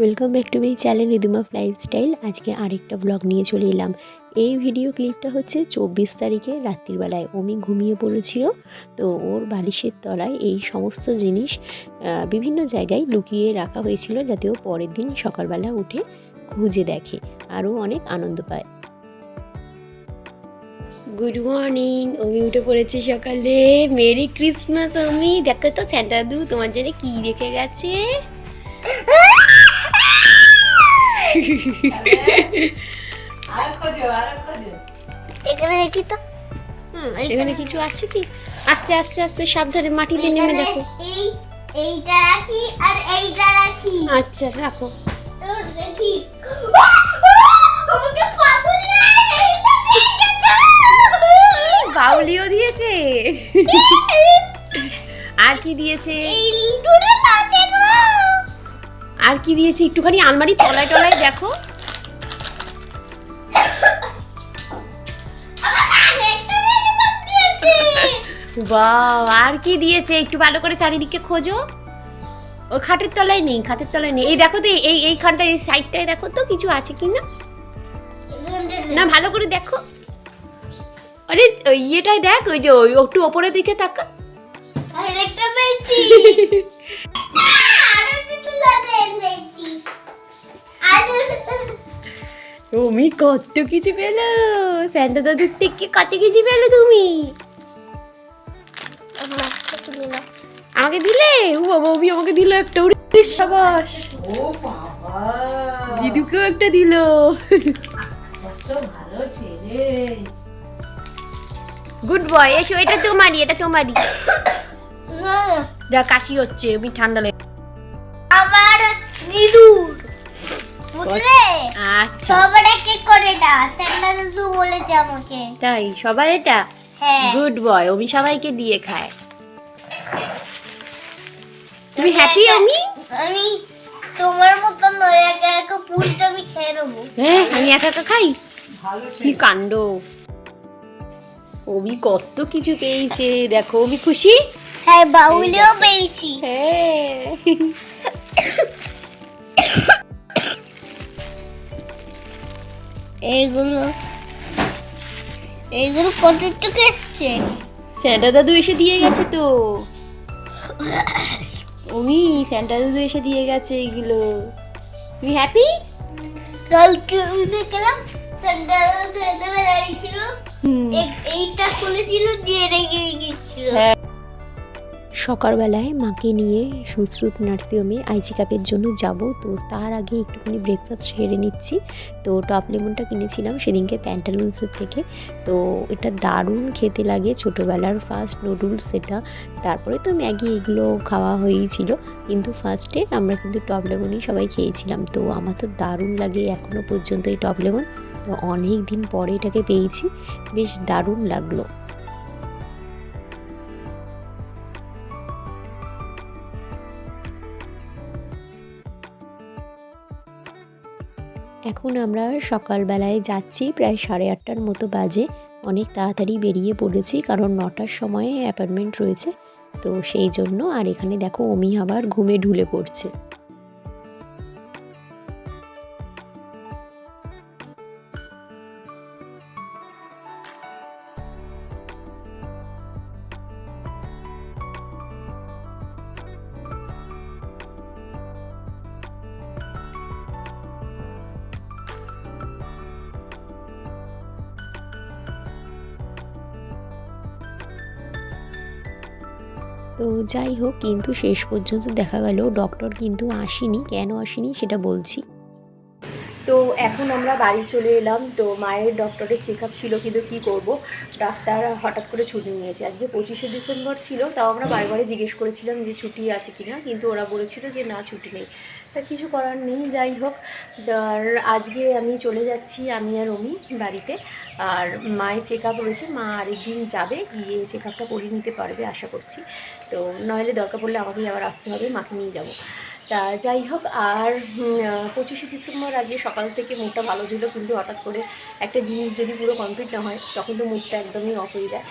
Welcome back to my channel Riduma lifestyle আজকে আরেকটা blog নিয়ে চলে এলাম। এই ভিডিও ক্লিপটা হচ্ছে চব্বিশ তারিখে রাত্রিবেলায়। অমি ঘুমিয়ে পড়েছিল তো ওর বালিশের তলায় এই সমস্ত জিনিস বিভিন্ন জায়গায় লুকিয়ে রাখা হয়েছিল যাতে ও পরের দিন সকালবেলা উঠে খুঁজে দেখে আরও অনেক আনন্দ পায়। গুড মর্নিং অমি উঠে পড়েছে সকালে। Merry Christmas Omi. দেখো তো স্যান্টা দু তোমার জন্য কি রেখে গেছে? এখানে দেখি তো। এখানে কিছু আছে কি? আস্তে আস্তে আস্তে সাবধানে মাটিতে নেমে দেখো। এইটা রাখি আর এইটা রাখি। আচ্ছা রাখো। দেখি। বাউলিও দিয়েছে। আর কি দিয়েছে? আর কি দিয়েছে একটুখানি আলমারি? তলায় টলায় দেখো। বাহ আর কি দিয়েছে? একটু ভালো করে চারিদিকে খোঁজো। ও খাটের তলায় নেই খাটের তলায় নেই। এই দেখো তো এই- এই এইখানটা এই সাইডটায় দেখো তো কিছু আছে কি না? না ভালো করে দেখো। আরে ওই ইয়েটাই দেখ ওই যে ওই একটু ওপরের দিকে তাকা। আরেকটা পেয়েছি। তুমি কত কিছু পেল? স্যান্টা দাদুর থেকে কত কিছু পেল তুমি? আমাকে দিলে? ও বাবা ওবি আমাকে দিল একটা উড়ে সাবাস ও বাবা দিদুকেও একটা দিল। ভালো ছেলে গুড বয় এসো এটা তোমারই এটা তোমারই। যা কাশি হচ্ছে আমি ঠান্ডা লেগে আচ্ছা। সবার এক এক করে স্যান্ডা দাদু বলেছে আমাকে। তাই? সবাই এটা? হ্যাঁ। গুড বয় আমি সবাইকে দিয়ে খায়। তুমি হ্যাপি আমি আমি তোমার মতন নয় একা একা পুরোটা আমি খেয়ে নেব। হ্যাঁ আমি একা একা খাই? কি ছেলে। কাণ্ড? ওবি কত কিছু পেয়েছে দেখো ওবি খুশি? হ্যাঁ বাউলেও পেয়েছি। হ্যাঁ। এইগুলো এইগুলো কত টাকা এসছে? স্যান্টা দাদু এসে দিয়ে গেছে তো। ওমি স্যান্টা দাদু এসে দিয়ে গেছে এগুলো তুমি হ্যাপি কালকে উঠে গেলাম স্যান্ডা দাদু এখানে দাঁড়িয়ে ছিল। এইটা খুলেছিল দিয়ে রেখে গেছিল। হ্যাঁ। সকালবেলায় মাকে নিয়ে সুশ্রুত নার্সিংহোমে আইজি কাপের জন্য যাব। তো তার আগে একটুখানি ব্রেকফাস্ট সেরে নিচ্ছি। তো টপ লেমনটা কিনেছিলাম সেদিনকে প্যান্টালুন্সের থেকে। তো এটা দারুণ খেতে লাগে ছোটোবেলার ফার্স্ট নুডলস এটা তারপরে তো ম্যাগি এগুলো খাওয়া হয়েই ছিল। কিন্তু ফার্স্টে আমরা কিন্তু টপ লেমনই সবাই খেয়েছিলাম। তো আমার তো দারুণ লাগে এখনও পর্যন্ত এই টপ লেমন। তো অনেক দিন পরে এটাকে পেয়েছি। বেশ দারুণ লাগল। এখন আমরা সকালবেলায় যাচ্ছি, প্রায় সাড়ে আটটার মতো বাজে। অনেক তাড়াতাড়ি বেরিয়ে পড়েছি কারণ নটার সময়ে অ্যাপার্টমেন্ট রয়েছে। তো সেই জন্য, আর এখানে দেখো অমি আবার ঘুমে ঢুলে পড়ছে। তো যাই হোক, কিন্তু শেষ পর্যন্ত দেখা গেল ডক্টর কিন্তু আসেনি। কেন আসেনি সেটা বলছি। তো এখন আমরা বাড়ি চলে এলাম। তো মায়ের ডক্টরের চেক আপ ছিল কিন্তু কি করব? ডাক্তার হঠাৎ করে ছুটি নিয়েছে। আজকে পঁচিশে ডিসেম্বর ছিল তাও আমরা বারবারে জিজ্ঞেস করেছিলাম যে ছুটি আছে কি না কিন্তু ওরা বলেছিল যে না ছুটি নেই। তা কিছু করার নেই যাই হোক। আর আজকে আমি চলে যাচ্ছি আমি আর অমি বাড়িতে। আর মায়ের চেক আপ রয়েছে মা আরেকদিন যাবে গিয়ে চেক আপটা করিয়ে নিতে পারবে আশা করছি। তো নইলে দরকার পড়লে আমাকেই আবার আসতে হবে মাকে নিয়ে যাব। তা যাই হোক, আর পঁচিশে ডিসেম্বর আজকে সকাল থেকে মুডটা ভালো ছিল, কিন্তু হঠাৎ করে একটা জিনিস যদি পুরো কমপ্লিট না হয়, তখন তো মুডটা একদমই অফ হয়ে যায়।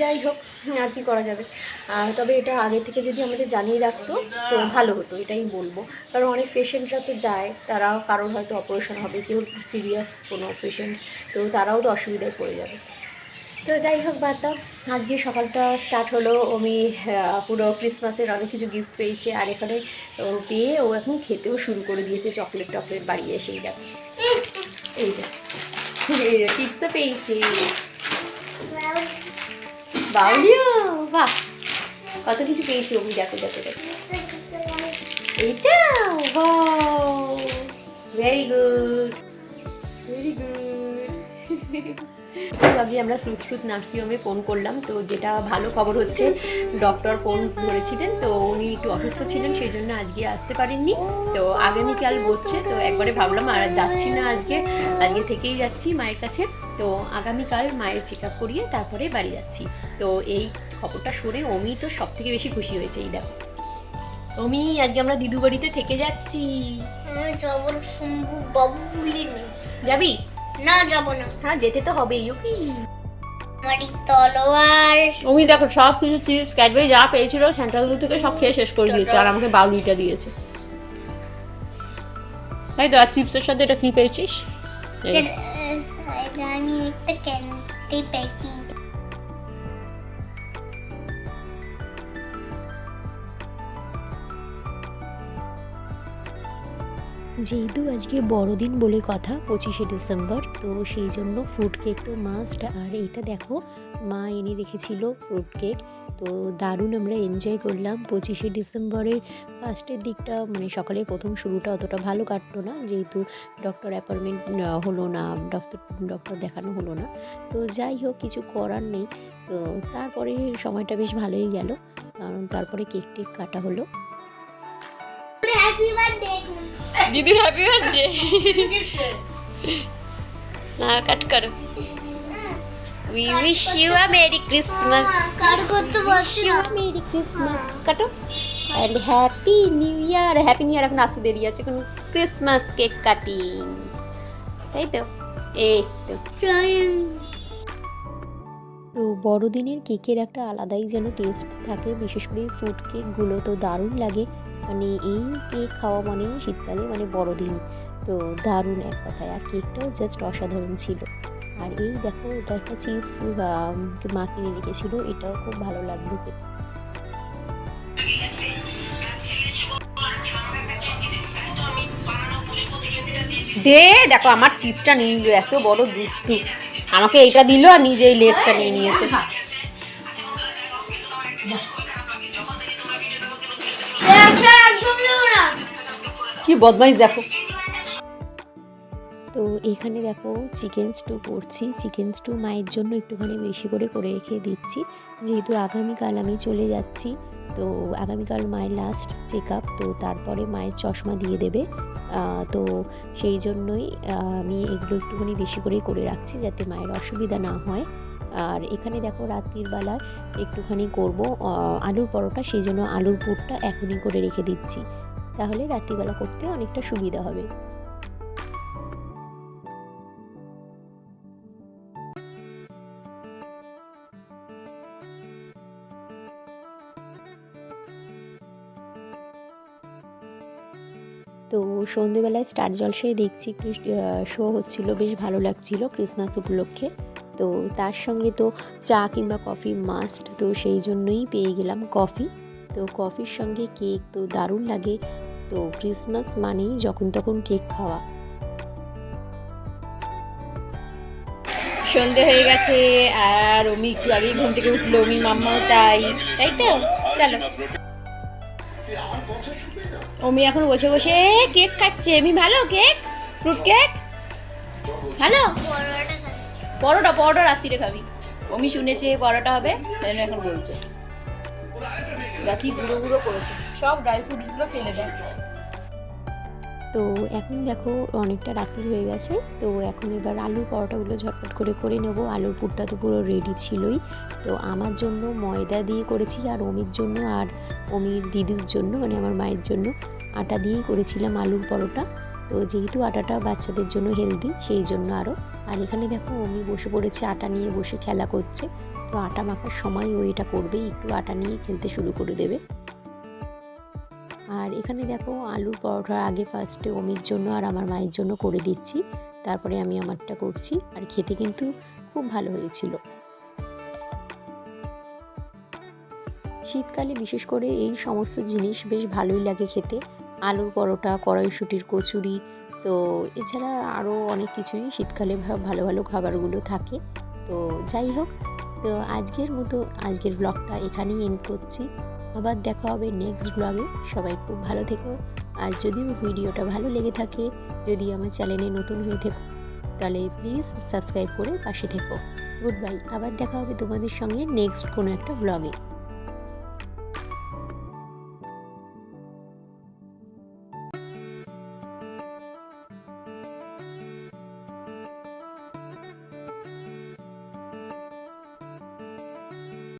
যাই হোক, আর কি করা যাবে? আর তবে এটা আগে থেকে যদি আমাদের জানিয়ে রাখতো, তো ভালো হতো, এটাই বলব। কারণ অনেক পেশেন্টরা তো যায়, তারাও কারোর হয়তো অপারেশন হবে, কেউ সিরিয়াস কোনো পেশেন্ট তো তারাও তো অসুবিধায় পড়ে যাবে। তো যাই হোক বাদ দাও। আজকে সকালটা স্টার্ট হলো আহ, পুরো ক্রিসমাসের অনেক কিছু গিফট পেয়েছে আর এখানে ও পেয়ে ও এখন খেতেও শুরু করে দিয়েছে চকলেট টকলেট বাড়িয়ে এসে এই দেখো। এই যে এই যে টিপসও পেয়েছে। বাউলিও বাহ! কত কিছু পেয়েছি অমি দেখো দেখো দেখো। এইটা ভেরি গুড ভেরি গুড আগে আমরা সুশ্রুত নার্সিংহোমে ফোন করলাম তো যেটা ভালো খবর হচ্ছে ডক্টর ফোন ধরেছিলেন তো উনি একটু অসুস্থ ছিলেন সেই জন্য আজকে আসতে পারেননি। তো আগামীকাল বসছে তো একবারে ভাবলাম আর যাচ্ছি না আজকে আজকে থেকেই যাচ্ছি মায়ের কাছে। তো আগামীকাল মায়ের চেক আপ করিয়ে তারপরে বাড়ি যাচ্ছি। তো এই খবরটা শুনে অমি তো সব থেকে বেশি খুশি হয়েছে এই দেখো। অমি আজকে আমরা দিদু বাড়িতে থেকে যাচ্ছি। বাবু যাবি? না যাব না। হ্যাঁ যেতে তো হবেই ইউকি তলোয়ার। অমি দেখো সব কিছু চিজ ক্যাডবেরি যা পেয়েছিল সেন্ট্রালগুলো থেকে সব খেয়ে শেষ করে দিয়েছে আর আমাকে বাউলিটা দিয়েছে। তাই তো আর চিপসের সাথে এটা কি পেয়েছিস? আমি একটা ক্যান্ডি পেয়েছি। যেহেতু আজকে বড়দিন বলে কথা, পঁচিশে ডিসেম্বর, তো সেই জন্য ফ্রুট কেক তো মাস্ট আর এইটা দেখো, মা এনে রেখেছিল ফ্রুট কেক তো দারুণ আমরা এনজয় করলাম। পঁচিশে ডিসেম্বরের ফার্স্টের দিকটা মানে সকালের প্রথম শুরুটা অতটা ভালো কাটলো না, যেহেতু ডক্টর অ্যাপয়েন্টমেন্ট হলো না ডক্টর ডক্টর দেখানো হলো না। তো যাই হোক, কিছু করার নেই। তো তারপরে সময়টা বেশ ভালোই গেল, কারণ তারপরে কেক টেক কাটা হলো। হ্যাপি বার্থডে দিদির হ্যাপি বার্থডে না কাট করো। We wish you a merry Christmas কার করতে বসছি না। মেরি ক্রিসমাস কাটো। And happy new year happy new year এখন আসতে দেরি আছে এখন ক্রিসমাস কেক কাটিং তাই তো? এই তো। তো বড়দিনের কেকের একটা আলাদাই যেন টেস্ট থাকে বিশেষ করে ফ্রুট কেকগুলো তো দারুণ লাগে। মানে এই কেক খাওয়া মানে শীতকালে মানে বড়দিন। তো দারুণ এক কথায়। আর কেকটাও জাস্ট অসাধারণ ছিল। আর এই দেখো, এটা একটা চিপস মা কিনে রেখেছিল। এটাও খুব ভালো লাগল খেতে। দে, দেখো আমার চিপসটা নিয়ে নিল, এত বড় দুষ্টু। আমাকে এইটা দিল আর নিজে এই লেসটা নিয়ে নিয়েছে। কি বদমাইশ দেখো। তো এখানে দেখো চিকেন স্টু করছি। চিকেন স্টু মায়ের জন্য একটুখানি বেশি করে করে রেখে দিচ্ছি। যেহেতু আগামীকাল আমি চলে যাচ্ছি, তো আগামীকাল মায়ের লাস্ট চেক আপ তো তারপরে মায়ের চশমা দিয়ে দেবে। তো সেই জন্যই আমি এগুলো একটুখানি বেশি করেই করে রাখছি যাতে মায়ের অসুবিধা না হয়। আর এখানে দেখো রাত্রির বেলা একটুখানি করব আলুর পরোটা, সেই জন্য আলুর পুরটা এখনই করে রেখে দিচ্ছি। তাহলে রাত্রিবেলা করতে অনেকটা সুবিধা হবে। তো সন্ধেবেলায় স্টার জলসায় দেখছি শো হচ্ছিল, বেশ ভালো লাগছিল ক্রিসমাস উপলক্ষে। তো তার সঙ্গে তো চা কিংবা কফি মাস্ট তো সেই জন্যই পেয়ে গেলাম কফি। তো কফির সঙ্গে কেক তো দারুণ লাগে। তো ক্রিসমাস মানেই যখন তখন কেক খাওয়া। সন্ধে হয়ে গেছে আর অমি একটু আগেই ঘুম থেকে উঠল, অমি মাম্মাও তাই। তাই তো? চলো। অমি এখন বসে বসে কেক খাচ্ছে। এমি ভালো কেক? Fruit cake? ভালো? পরোটা পরোটা রাত্রিরে খাবি। অমি শুনেছে পরোটা হবে, তাই এখন বলছে। দেখি গুঁড়ো গুঁড়ো করেছে। সব ড্রাই ফ্রুটসগুলো ফেলে দেয়। তো এখন দেখো অনেকটা রাত্রি হয়ে গেছে। তো এখন এবার আলুর পরোটাগুলো ঝটপট করে করে নেব। আলুর পুরটা তো পুরো রেডি ছিলই। তো আমার জন্য ময়দা দিয়ে করেছি আর অমির জন্য আর অমির দিদির জন্য মানে আমার মায়ের জন্য আটা দিয়েই করেছিলাম আলুর পরোটা। তো যেহেতু আটাটা বাচ্চাদের জন্য হেলদি সেই জন্য আরও আর এখানে দেখো অমি বসে পড়েছে, আটা নিয়ে বসে খেলা করছে। তো আটা মাখার সময় ও এটা করবেই একটু আটা নিয়ে খেলতে শুরু করে দেবে। আর এখানে দেখো আলুর পরোটার আগে ফার্স্টে অমির জন্য আর আমার মায়ের জন্য করে দিচ্ছি। তারপরে আমি আমারটা করছি আর খেতে কিন্তু খুব ভালো হয়েছিল। শীতকালে বিশেষ করে এই সমস্ত জিনিস বেশ ভালোই লাগে খেতে। আলুর পরোটা, কড়াইশুটির কচুরি, তো এছাড়া আরও অনেক কিছুই শীতকালে ভালো ভালো খাবারগুলো থাকে। তো যাই হোক, তো আজকের মতো, আজকের ব্লগটা এখানেই এন্ড করছি। আবার দেখা হবে নেক্সট ব্লগে সবাই খুব ভালো থেকো। আর যদিও ভিডিওটা ভালো লেগে থাকে, যদি আমার চ্যানেলে নতুন হয়ে থেকো, তাহলে প্লিজ সাবস্ক্রাইব করে পাশে থেকো। গুড বাই আবার দেখা হবে তোমাদের সঙ্গে নেক্সট কোনো একটা ব্লগে